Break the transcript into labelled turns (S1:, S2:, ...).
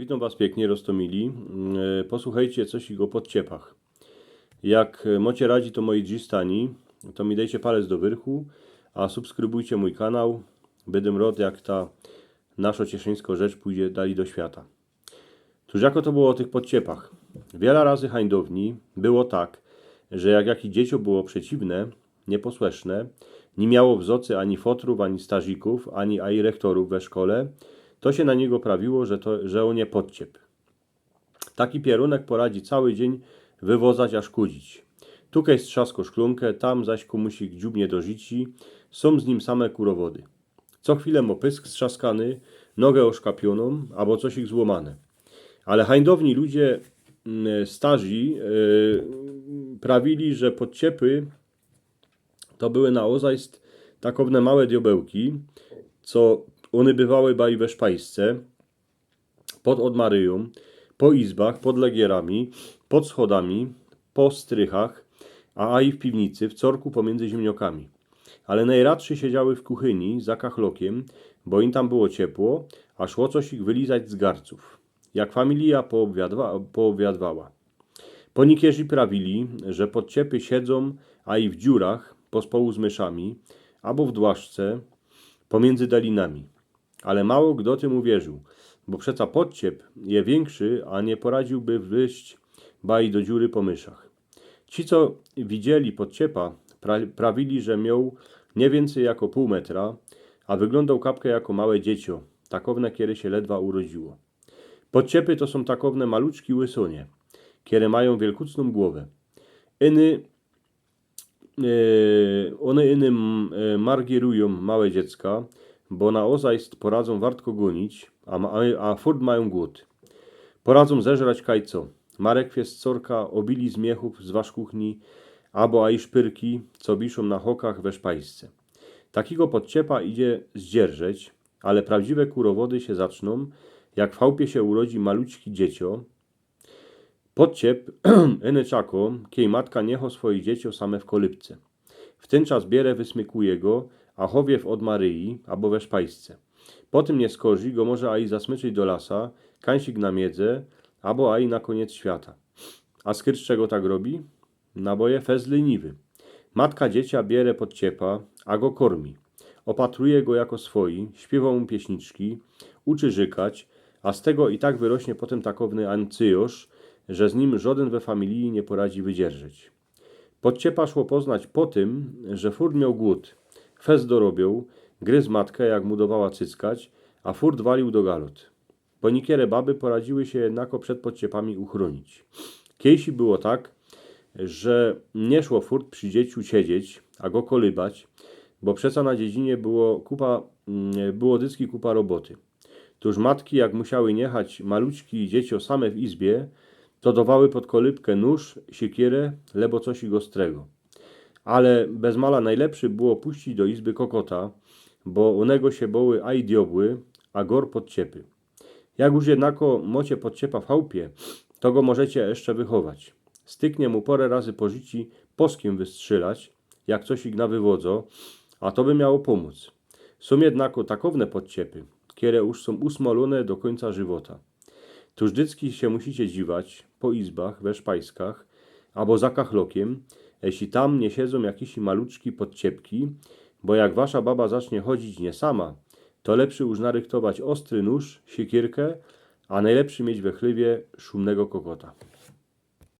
S1: Witam Was pięknie, Rostomili. E, Posłuchajcie coś o podciepach. Jak mocie radzi to moi dżistani, to mi dajcie palec do wyrchu, a subskrybujcie mój kanał. Będę rad, jak ta nasza cieszyńska rzecz pójdzie dali do świata. Tuż jako to było o tych podciepach. Wiele razy hańdowni było tak, że jak jakie dziecię było przeciwne, nieposłeszne, nie miało wzocy ani fotrów, ani stażyków, ani aj rektorów we szkole, to się na niego prawiło, że, to, że on nie podciep. Taki pierunek poradzi cały dzień wywozać aż kudzić. Tukaj strzasko szklunkę, tam zaś komusik dziubnie do życi, są z nim same kurowody. Co chwilę mo pysk strzaskany, nogę oszkapioną, albo coś ich złomane. Ale hańdowni ludzie mm, starzy yy, prawili, że podciepy to były na ozajst takowne małe diabełki, co one bywały baj we szpajsce, pod odmaryją, po izbach, pod legierami, pod schodami, po strychach, a aj w piwnicy, w corku pomiędzy ziemniokami. Ale najradszy siedziały w kuchyni za kachlokiem, bo im tam było ciepło, a szło coś ich wylizać z garców. Jak familia poobwiadwa, poobwiadwała. Ponikierzy prawili, że podciepy siedzą, a i w dziurach, pospołu z myszami, albo w dłaszce, pomiędzy dalinami. Ale mało kto tym uwierzył, bo przeca podciep je większy, a nie poradziłby wyjść baj do dziury po myszach. Ci, co widzieli podciepa, pra, prawili, że miał nie więcej jako pół metra, a wyglądał kapkę jako małe dziecię, takowne, kiedy się ledwa urodziło. Podciepy to są takowne maluczki łysonie, kiedy mają wielkucną głowę. Iny e, one innym e, margierują małe dziecka, bo na ozajst poradzą wartko gonić, a, ma, a furt mają głód. Poradzą zeżrać kajco. Marek jest sorka obili z miechów z wasz kuchni, albo a i szpyrki, co biszą na hokach we szpajsce. Takiego podciepa idzie zdzierżeć, ale prawdziwe kurowody się zaczną, jak w chałupie się urodzi maluczki dziecio. Podciep, eneczako, kiej matka niecho swoje dziecię same w kolybce. W ten czas bierę wysmykuje go, a chowiew od Maryi, albo we szpajsce. Potem nie skorzy go może aj zasmyczyć do lasa, kańsik na miedzę, albo aj na koniec świata. A skryt czego tak robi? Naboje fez leniwy. Matka dziecia bierze podciepa, a go kormi. Opatruje go jako swoi, śpiewa mu pieśniczki, uczy żykać, a z tego i tak wyrośnie potem takowny ancyjosz, że z nim żaden we familii nie poradzi wydzierżyć. Podciepa szło poznać po tym, że furt miał głód. Fez dorobił, gryz matkę, jak mu dawała cyckać, a furt walił do galot. Ponikiere baby poradziły się jednako przed podciepami uchronić. Kiejsi było tak, że nie szło furt przy dzieciu siedzieć, a go kolybać, bo przeca na dziedzinie było kupa, mm, było dyski kupa roboty. Tuż matki, jak musiały niechać maluczki dzieci same w izbie, to dawały pod kolybkę nóż, siekierę, lebo coś ich ostrego. Ale bez mala najlepszy było puścić do izby kokota, bo onego się boły aj diobły, a gor podciepy. Jak już jednako mocie podciepa w chałupie, to go możecie jeszcze wychować. Styknie mu porę razy po życi poskiem wystrzelać, jak coś ich na wywodzo, a to by miało pomóc. Są jednako takowne podciepy, które już są usmolone do końca żywota. Tuż się musicie dziwać po izbach, we szpajskach, albo za kachlokiem, jeśli tam nie siedzą jakieś maluczki podciepki, bo jak wasza baba zacznie chodzić nie sama, to lepszy już narychtować ostry nóż, siekierkę, a najlepszy mieć we chlewie szumnego kokota.